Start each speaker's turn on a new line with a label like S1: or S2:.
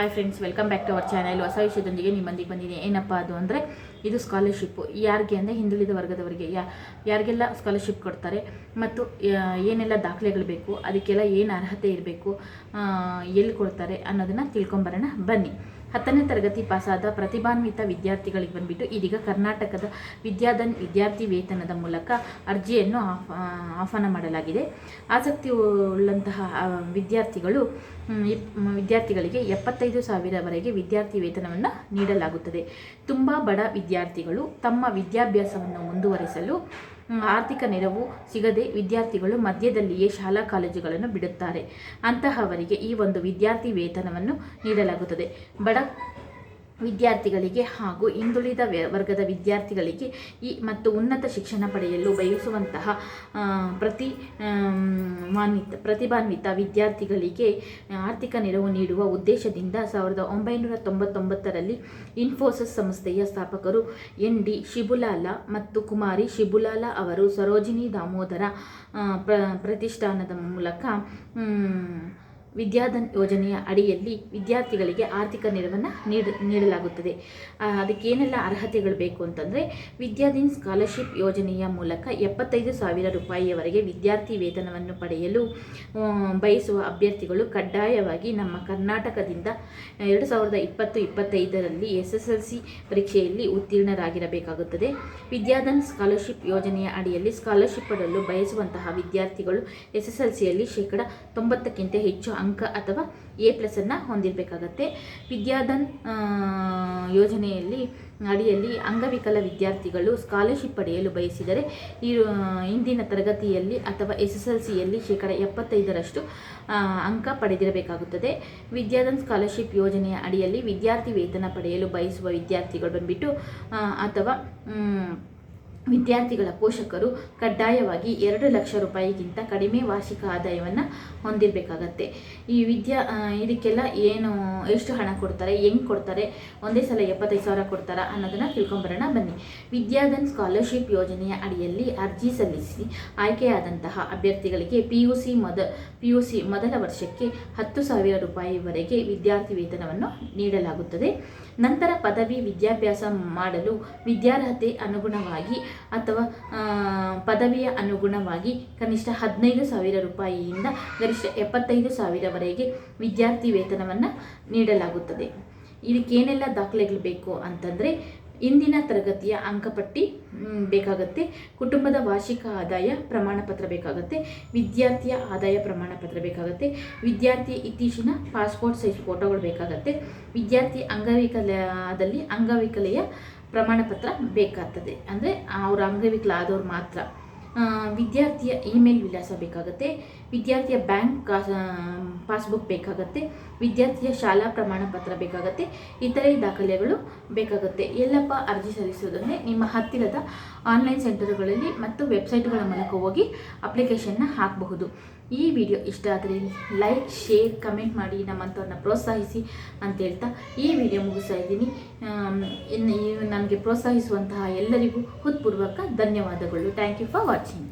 S1: Hi friends welcome back to our channel ಹೊಸ ವಿಷಯದೊಂದಿಗೆ ನಿಮ್ಮೊಂದಿಗೆ ಬಂದಿದ್ದೀನಿ. ಏನಪ್ಪ ಅದು ಅಂದರೆ, ಇದು ಸ್ಕಾಲರ್ಶಿಪ್ಪು ಯಾರಿಗೆ ಅಂದರೆ ಹಿಂದುಳಿದ ವರ್ಗದವರಿಗೆ ಯಾ ಯಾರಿಗೆಲ್ಲ ಸ್ಕಾಲರ್ಶಿಪ್ ಕೊಡ್ತಾರೆ ಮತ್ತು ಏನೆಲ್ಲ ದಾಖಲೆಗಳು ಬೇಕು, ಅದಕ್ಕೆಲ್ಲ ಏನು ಅರ್ಹತೆ ಇರಬೇಕು ಎಲ್ಲಿ ಕೊಡ್ತಾರೆ ಅನ್ನೋದನ್ನು ತಿಳ್ಕೊಂಬರೋಣ ಬನ್ನಿ. ಹತ್ತನೇ ತರಗತಿ ಪಾಸಾದ ಪ್ರತಿಭಾನ್ವಿತ ವಿದ್ಯಾರ್ಥಿಗಳಿಗೆ ಬಂದ್ಬಿಟ್ಟು ಇದೀಗ ಕರ್ನಾಟಕದ ವಿದ್ಯಾಧನ್ ವಿದ್ಯಾರ್ಥಿ ವೇತನದ ಮೂಲಕ ಅರ್ಜಿಯನ್ನು ಆಹ್ವಾನ ಮಾಡಲಾಗಿದೆ. ಆಸಕ್ತಿ ಉಳ್ಳಂತಹ ವಿದ್ಯಾರ್ಥಿಗಳು ವಿದ್ಯಾರ್ಥಿಗಳಿಗೆ ಎಪ್ಪತ್ತೈದು ಸಾವಿರವರೆಗೆ ವಿದ್ಯಾರ್ಥಿ ವೇತನವನ್ನು ನೀಡಲಾಗುತ್ತದೆ. ತುಂಬ ಬಡ ವಿದ್ಯಾರ್ಥಿಗಳು ತಮ್ಮ ವಿದ್ಯಾಭ್ಯಾಸವನ್ನು ಮುಂದುವರಿಸಲು ಆರ್ಥಿಕ ನೆರವು ಸಿಗದೆ ವಿದ್ಯಾರ್ಥಿಗಳು ಮಧ್ಯದಲ್ಲಿಯೇ ಶಾಲಾ ಕಾಲೇಜುಗಳನ್ನು ಬಿಡುತ್ತಾರೆ. ಅಂತಹವರಿಗೆ ಈ ಒಂದು ವಿದ್ಯಾರ್ಥಿ ವೇತನವನ್ನು ನೀಡಲಾಗುತ್ತದೆ. ಬಡ ವಿದ್ಯಾರ್ಥಿಗಳಿಗೆ ಹಾಗೂ ಹಿಂದುಳಿದ ವರ್ಗದ ವಿದ್ಯಾರ್ಥಿಗಳಿಗೆ ಈ ಮತ್ತು ಉನ್ನತ ಶಿಕ್ಷಣ ಪಡೆಯಲು ಬಯಸುವಂತಹ ಪ್ರತಿ ಮಾನ್ವಿತ, ಪ್ರತಿಭಾನ್ವಿತ ವಿದ್ಯಾರ್ಥಿಗಳಿಗೆ ಆರ್ಥಿಕ ನೆರವು ನೀಡುವ ಉದ್ದೇಶದಿಂದ ಸಾವಿರದ ಒಂಬೈನೂರ ತೊಂಬತ್ತೊಂಬತ್ತರಲ್ಲಿ ಇನ್ಫೋಸಿಸ್ ಸಂಸ್ಥೆಯ ಸ್ಥಾಪಕರು ಎನ್ ಡಿ ಶಿಬುಲಾಲ ಮತ್ತು ಕುಮಾರಿ ಶಿಬುಲಾಲ ಅವರು ಸರೋಜಿನಿ ದಾಮೋದರ ಪ್ರ, ಪ್ರತಿಷ್ಠಾನದ ಮೂಲಕ ವಿದ್ಯಾಧನ್ ಯೋಜನೆಯ ಅಡಿಯಲ್ಲಿ ವಿದ್ಯಾರ್ಥಿಗಳಿಗೆ ಆರ್ಥಿಕ ನೆರವನ್ನು ನೀಡ, ನೀಡಲಾಗುತ್ತದೆ. ಅದಕ್ಕೇನೆಲ್ಲ ಅರ್ಹತೆಗಳು ಬೇಕು ಅಂತಂದರೆ ವಿದ್ಯಾಧೀನ್ ಸ್ಕಾಲರ್ಶಿಪ್ ಯೋಜನೆಯ ಮೂಲಕ ಎಪ್ಪತ್ತೈದು ಸಾವಿರ ರೂಪಾಯಿಯವರೆಗೆ ವಿದ್ಯಾರ್ಥಿ ವೇತನವನ್ನು ಪಡೆಯಲು ಬಯಸುವ ಅಭ್ಯರ್ಥಿಗಳು ಕಡ್ಡಾಯವಾಗಿ ನಮ್ಮ ಕರ್ನಾಟಕದಿಂದ ಎರಡು ಸಾವಿರದ ಇಪ್ಪತ್ತು ಇಪ್ಪತ್ತೈದರಲ್ಲಿ ಎಸ್ ಎಸ್ ಎಲ್ ಸಿ ಪರೀಕ್ಷೆಯಲ್ಲಿ ಉತ್ತೀರ್ಣರಾಗಿರಬೇಕಾಗುತ್ತದೆ. ವಿದ್ಯಾಧನ್ ಸ್ಕಾಲರ್ಶಿಪ್ ಯೋಜನೆಯ ಅಡಿಯಲ್ಲಿ ಸ್ಕಾಲರ್ಶಿಪ್ ಪಡೆಯಲು ಬಯಸುವಂತಹ ವಿದ್ಯಾರ್ಥಿಗಳು ಎಸ್ ಎಸ್ ಎಲ್ ಸಿಯಲ್ಲಿ ಶೇಕಡ ತೊಂಬತ್ತಕ್ಕಿಂತ ಹೆಚ್ಚು ಅಂಕ ಅಥವಾ ಎ ಪ್ಲಸನ್ನು ಹೊಂದಿರಬೇಕಾಗತ್ತೆ. ವಿದ್ಯಾಧನ್ ಯೋಜನೆಯಲ್ಲಿ, ಅಡಿಯಲ್ಲಿ ಅಂಗವಿಕಲ ವಿದ್ಯಾರ್ಥಿಗಳು ಸ್ಕಾಲರ್ಶಿಪ್ ಪಡೆಯಲು ಬಯಸಿದರೆ, ಈ ಇಂದಿನ ತರಗತಿಯಲ್ಲಿ ಅಥವಾ ಎಸ್ ಎಸ್ ಎಲ್ ಸಿಯಲ್ಲಿ ಶೇಕಡ ಎಪ್ಪತ್ತೈದರಷ್ಟು ಅಂಕ ಪಡೆದಿರಬೇಕಾಗುತ್ತದೆ. ವಿದ್ಯಾಧನ್ ಸ್ಕಾಲರ್ಶಿಪ್ ಯೋಜನೆಯ ಅಡಿಯಲ್ಲಿ ವಿದ್ಯಾರ್ಥಿ ವೇತನ ಪಡೆಯಲು ಬಯಸುವ ವಿದ್ಯಾರ್ಥಿಗಳು ಬಂದ್ಬಿಟ್ಟು ಅಥವಾ ವಿದ್ಯಾರ್ಥಿಗಳ ಪೋಷಕರು ಕಡ್ಡಾಯವಾಗಿ ಎರಡು ಲಕ್ಷ ರೂಪಾಯಿಗಿಂತ ಕಡಿಮೆ ವಾರ್ಷಿಕ ಆದಾಯವನ್ನು ಹೊಂದಿರಬೇಕಾಗತ್ತೆ. ಈ ವಿದ್ಯಾ ಇದಕ್ಕೆಲ್ಲ ಏನು, ಎಷ್ಟು ಹಣ ಕೊಡ್ತಾರೆ, ಹೆಂಗೆ ಕೊಡ್ತಾರೆ, ಒಂದೇ ಸಲ ಎಪ್ಪತ್ತೈದು ಸಾವಿರ ಕೊಡ್ತಾರಾ ಅನ್ನೋದನ್ನು ತಿಳ್ಕೊಂಬರೋಣ ಬನ್ನಿ. ವಿದ್ಯಾಧನ್ ಸ್ಕಾಲರ್ಶಿಪ್ ಯೋಜನೆಯ ಅಡಿಯಲ್ಲಿ ಅರ್ಜಿ ಸಲ್ಲಿಸಿ ಆಯ್ಕೆಯಾದಂತಹ ಅಭ್ಯರ್ಥಿಗಳಿಗೆ ಪಿ ಯು ಸಿ ಮೊದ ಪಿ ಯು ಸಿ ಮೊದಲ ವರ್ಷಕ್ಕೆ ಹತ್ತು ಸಾವಿರ ರೂಪಾಯಿವರೆಗೆ ವಿದ್ಯಾರ್ಥಿ ವೇತನವನ್ನು ನೀಡಲಾಗುತ್ತದೆ. ನಂತರ ಪದವಿ ವಿದ್ಯಾಭ್ಯಾಸ ಮಾಡಲು ವಿದ್ಯಾರ್ಹತೆ ಅನುಗುಣವಾಗಿ ಅಥವಾ ಪದವಿಯ ಅನುಗುಣವಾಗಿ ಕನಿಷ್ಠ ಹದಿನೈದು ಸಾವಿರ ರೂಪಾಯಿಯಿಂದ ಗರಿಷ್ಠ ಎಪ್ಪತ್ತೈದು ಸಾವಿರವರೆಗೆ ವಿದ್ಯಾರ್ಥಿ ವೇತನವನ್ನು ನೀಡಲಾಗುತ್ತದೆ. ಇದಕ್ಕೇನೆಲ್ಲ ದಾಖಲೆಗಳು ಬೇಕು ಅಂತಂದರೆ, ಇಂದಿನ ತರಗತಿಯ ಅಂಕಪಟ್ಟಿ ಬೇಕಾಗುತ್ತೆ. ಕುಟುಂಬದ ವಾರ್ಷಿಕ ಆದಾಯ ಪ್ರಮಾಣ ಪತ್ರ ಬೇಕಾಗುತ್ತೆ. ವಿದ್ಯಾರ್ಥಿಯ ಆದಾಯ ಪ್ರಮಾಣ ಪತ್ರ ಬೇಕಾಗುತ್ತೆ. ವಿದ್ಯಾರ್ಥಿಯ ಇತ್ತೀಚಿನ ಪಾಸ್ಪೋರ್ಟ್ ಸೈಜ್ ಫೋಟೋಗಳು ಬೇಕಾಗುತ್ತೆ. ವಿದ್ಯಾರ್ಥಿ ಅಂಗವಿಕಲದಲ್ಲಿ ಅಂಗವಿಕಲೆಯ ಪ್ರಮಾಣ ಪತ್ರ ಬೇಕಾಗ್ತದೆ. ಅಂದರೆ ಅವ್ರ ಅಂಗವಿಕಲ ಆದವ್ರು ಮಾತ್ರ ವಿದ್ಯಾರ್ಥಿಯ ಇಮೇಲ್ ವಿಳಾಸ ಬೇಕಾಗುತ್ತೆ. ವಿದ್ಯಾರ್ಥಿಯ ಬ್ಯಾಂಕ್ ಪಾಸ್ಬುಕ್ ಬೇಕಾಗುತ್ತೆ, ವಿದ್ಯಾರ್ಥಿಯ ಶಾಲಾ ಪ್ರಮಾಣ ಪತ್ರ ಬೇಕಾಗುತ್ತೆ, ಇತರೆ ದಾಖಲೆಗಳು ಬೇಕಾಗುತ್ತೆ. ಎಲ್ಲಪ್ಪ ಅರ್ಜಿ ಸಲ್ಲಿಸೋದನ್ನೇ ನಿಮ್ಮ ಹತ್ತಿರದ ಆನ್ಲೈನ್ ಸೆಂಟರ್ಗಳಲ್ಲಿ ಮತ್ತು ವೆಬ್ಸೈಟ್ಗಳ ಮೂಲಕ ಹೋಗಿ ಅಪ್ಲಿಕೇಶನ್ನ ಹಾಕಬಹುದು. ಈ ವಿಡಿಯೋ ಇಷ್ಟ ಆದರೆ ಲೈಕ್, ಶೇರ್, ಕಮೆಂಟ್ ಮಾಡಿ, ನಮ್ಮಂಥವ್ರನ್ನ ಪ್ರೋತ್ಸಾಹಿಸಿ ಅಂತ ಹೇಳ್ತಾ ಈ ವಿಡಿಯೋ ಮುಗಿಸ್ತಾ ಇದ್ದೀನಿ. ನನಗೆ ಪ್ರೋತ್ಸಾಹಿಸುವಂತಹ ಎಲ್ಲರಿಗೂ ಹೃತ್ಪೂರ್ವಕ ಧನ್ಯವಾದಗಳು. Thank you for watching.